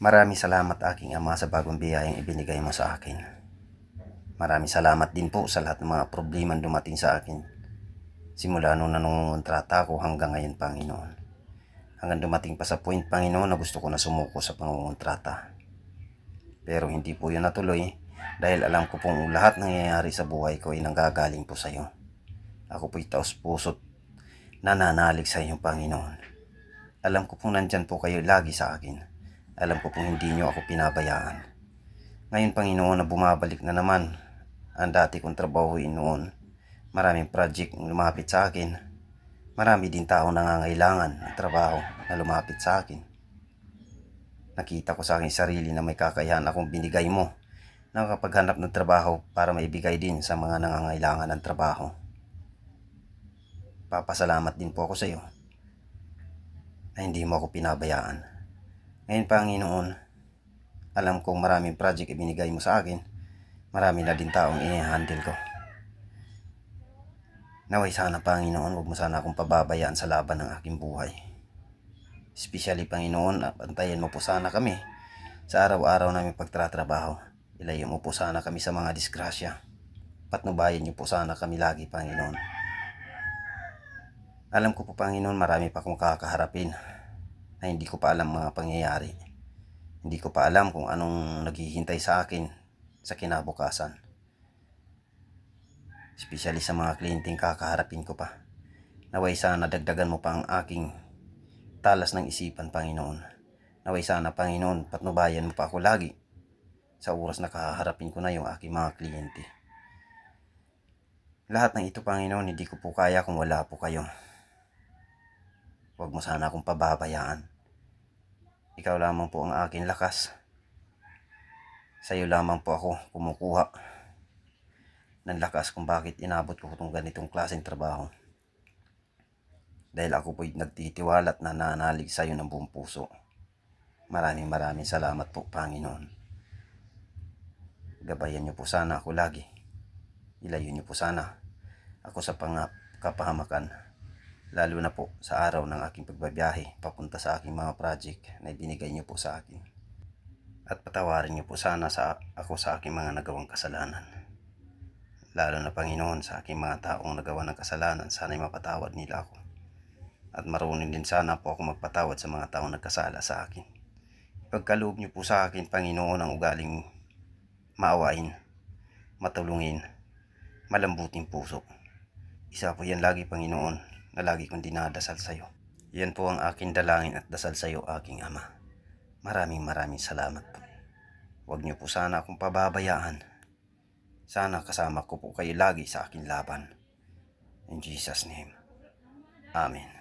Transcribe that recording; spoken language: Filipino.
Maraming salamat aking Ama sa bagong biyayang ibinigay mo sa akin. Maraming salamat din po sa lahat ng mga problema dumating sa akin. Simula nung nangungontrata ako hanggang ngayon, Panginoon. Hanggang dumating pa sa point, Panginoon, na gusto ko na sumuko sa pangungontrata. Pero hindi po yun natuloy dahil alam ko pong lahat nangyayari sa buhay ko ay nanggagaling po sa iyo. Ako po'y taos puso't nananalig sa iyong Panginoon. Alam ko pong nandyan po kayo lagi sa akin. Alam ko pong hindi niyo ako pinabayaan. Ngayon, Panginoon, na bumabalik na naman ang dati kong trabahuin noon. Maraming project ang lumapit sa akin. Marami din tao nangangailangan ng trabaho na lumapit sa akin. Nakita ko sa aking sarili na may kakayahan akong binigay mo na kapaghanap ng trabaho para maibigay din sa mga nangangailangan ng trabaho. Papasalamat din po ako sa iyo na hindi mo ako pinabayaan. Ngayon, Panginoon, alam kong maraming project ibinigay mo sa akin. Marami na din taong i-handle ko. Naway sana, Panginoon, huwag mo sana akong pababayaan sa laban ng aking buhay. Especially, Panginoon, bantayan mo po sana kami sa araw-araw namin pagtratrabaho. Ilayo mo po sana kami sa mga disgrasya. Patnubayan niyo po sana kami lagi, Panginoon. Alam ko po, Panginoon, marami pa akong kakaharapin na hindi ko pa alam mga pangyayari. Hindi ko pa alam kung anong naghihintay sa akin sa kinabukasan. Especially sa mga kliyenteng kakaharapin ko pa. Naway sana dagdagan mo pa ang aking talas ng isipan, Panginoon. Naway sana, Panginoon, patnubayan mo pa ako lagi sa oras na kaharapin ko na yung aking mga kliyente. Lahat ng ito, Panginoon, hindi ko po kaya kung wala po kayo. Huwag mo sana akong pababayaan. Ikaw lamang po ang aking lakas. Sa iyo lamang po ako kumukuha ng lakas kung bakit inabot ko itong ganitong klaseng trabaho. Dahil ako po'y nagtitiwala at nananalig sa iyo ng buong puso. Maraming maraming salamat po, Panginoon. Gabayan niyo po sana ako lagi. Ilayo niyo po sana ako sa pangap kapahamakan lalo na po sa araw ng aking pagbabiyahe papunta sa aking mga project na ibinigay niyo po sa akin. At patawarin niyo po sana sa ako sa aking mga nagawang kasalanan. Lalo na Panginoon sa aking mga taong nagawa ng kasalanan, sana'y mapatawad nila ako. At marunong din sana po ako magpatawad sa mga taong nagkasala sa akin. Pagkaloob niyo po sa akin, Panginoon, ang ugaling maawain, matulungin, malambuting puso. Isa po yan lagi, Panginoon, na lagi kong dinadasal sa iyo. Yan po ang aking dalangin at dasal sa iyo, aking Ama. Maraming maraming salamat po. Huwag niyo po sana akong pababayaan. Sana kasama ko po kayo lagi sa aking laban. In Jesus' name. Amen.